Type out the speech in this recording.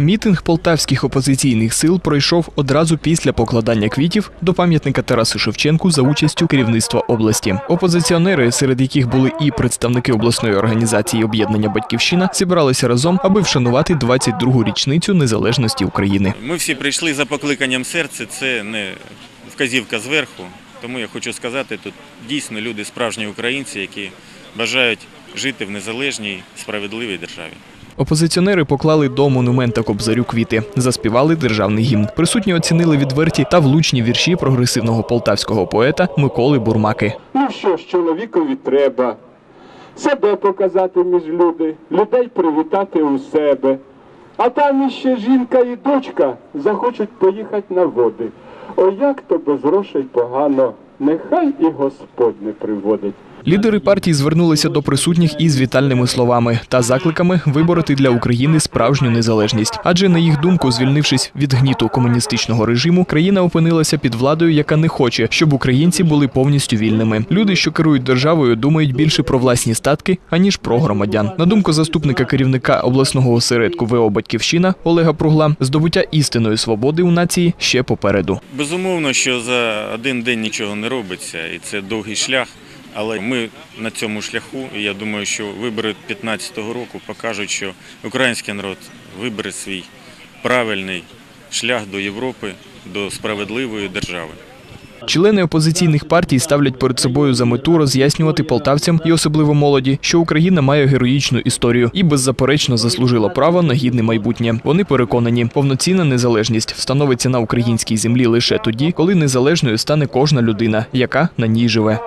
Мітинг полтавських опозиційних сил пройшов одразу після покладання квітів до пам'ятника Тарасу Шевченку за участю керівництва області. Опозиціонери, серед яких були і представники обласної організації об'єднання Батьківщина, зібралися разом, аби вшанувати 22-гу річницю незалежності України. Ми всі прийшли за покликанням серця, це не вказівка зверху. Тому я хочу сказати, тут дійсно люди справжні українці, які бажають жити в незалежній, справедливій державі. Опозиціонери поклали до монумента Кобзарю квіти, заспівали державний гімн. Присутні оцінили відверті та влучні вірші прогресивного полтавського поета Миколи Бурмаки. Ну що ж, чоловікові треба себе показати між люди, людей привітати у себе. А там іще жінка і дочка захочуть поїхати на води. О, як то без грошей погано, нехай і Господь не приводить. Лідери партій звернулися до присутніх із вітальними словами та закликами вибороти для України справжню незалежність. Адже на їх думку, звільнившись від гніту комуністичного режиму, країна опинилася під владою, яка не хоче, щоб українці були повністю вільними. Люди, що керують державою, думають більше про власні статки аніж про громадян. На думку заступника керівника обласного осередку ВО Батьківщина Олега Пругла, здобуття істинної свободи у нації ще попереду. Безумовно, що за один день нічого не робиться, і це довгий шлях. Але ми на цьому шляху, і я думаю, що вибори 2015 року покажуть, що український народ вибере свій правильний шлях до Європи, до справедливої держави. Члени опозиційних партій ставлять перед собою за мету роз'яснювати полтавцям і особливо молоді, що Україна має героїчну історію і беззаперечно заслужила право на гідне майбутнє. Вони переконані, повноцінна незалежність встановиться на українській землі лише тоді, коли незалежною стане кожна людина, яка на ній живе.